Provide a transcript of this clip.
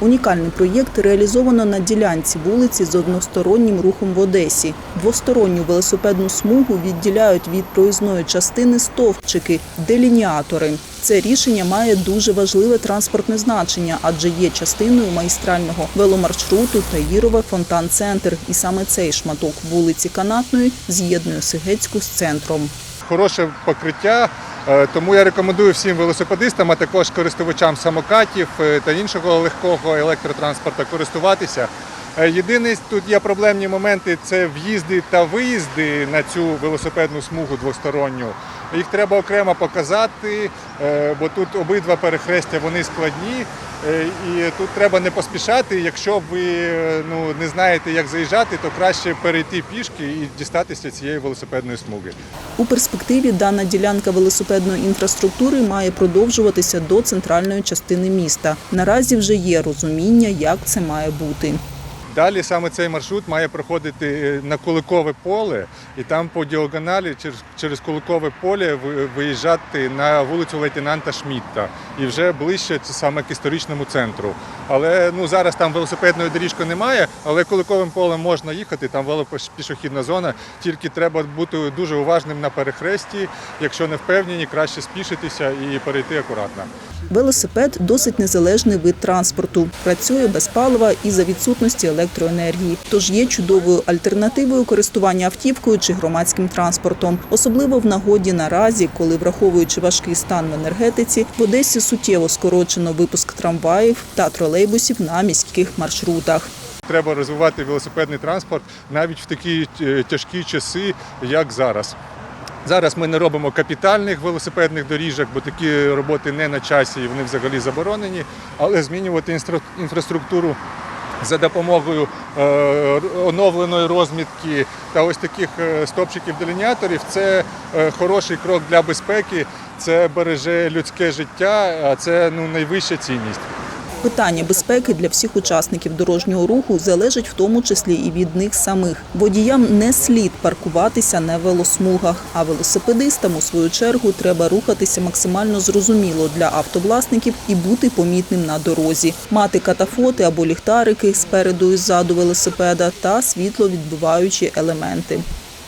Унікальний проєкт реалізовано на ділянці вулиці з одностороннім рухом в Одесі. Двосторонню велосипедну смугу відділяють від проїзної частини стовпчики – делініатори. Це рішення має дуже важливе транспортне значення, адже є частиною магістрального веломаршруту Таїрове фонтан-центр. І саме цей шматок вулиці Канатної з'єднує Сигецьку з центром. хороше покриття. Е, Тому я рекомендую всім велосипедистам, а також користувачам самокатів е, та іншого легкого електротранспорту користуватися. Е, Єдиний тут є проблемні моменти це в'їзди та виїзди на цю велосипедну смугу двосторонню. Їх треба окремо показати, е, бо тут обидва перехрестя вони складні. е, І тут треба не поспішати. Якщо ви ну, не знаєте, як заїжджати, то краще перейти пішки і дістатися цієї велосипедної смуги. У перспективі дана ділянка велосипедної інфраструктури має продовжуватися до центральної частини міста. Наразі вже є розуміння, як це має бути. Далі саме цей маршрут має проходити е, на Куликове поле, і там по діагоналі через, через Куликове поле ви- виїжджати на вулицю лейтенанта Шмітта і вже ближче саме к історичному центру. Але ну зараз там велосипедної доріжки немає, але Куликовим полем можна їхати. Там велопішохідна зона. Тільки треба бути дуже уважним на перехресті. Якщо не впевнені, краще спішитися і перейти акуратно. Велосипед досить незалежний вид транспорту. Працює без палива і за відсутності електроенергії. Тож є чудовою альтернативою користування автівкою чи громадським транспортом, особливо в нагоді наразі, коли враховуючи важкий стан в енергетиці, в Одесі суттєво скорочено випуск трамваїв та тролейбусів на міських маршрутах. Треба розвивати велосипедний транспорт навіть в такі е, тяжкі часи, як зараз. Зараз ми не робимо капітальних велосипедних доріжок, бо такі роботи не на часі і вони взагалі заборонені. Але змінювати інфраструктуру за допомогою е, оновленої розмітки та ось таких е, стопчиків делініаторів це хороший крок для безпеки. Це береже людське життя, а це ну найвища цінність. Питання безпеки для всіх учасників дорожнього руху залежить в тому числі і від них самих. Водіям не слід паркуватися на велосмугах, а велосипедистам у свою чергу треба рухатися максимально зрозуміло для автовласників і бути помітним на дорозі, мати катафоти або ліхтарики спереду і ззаду велосипеда та світловідбиваючі елементи.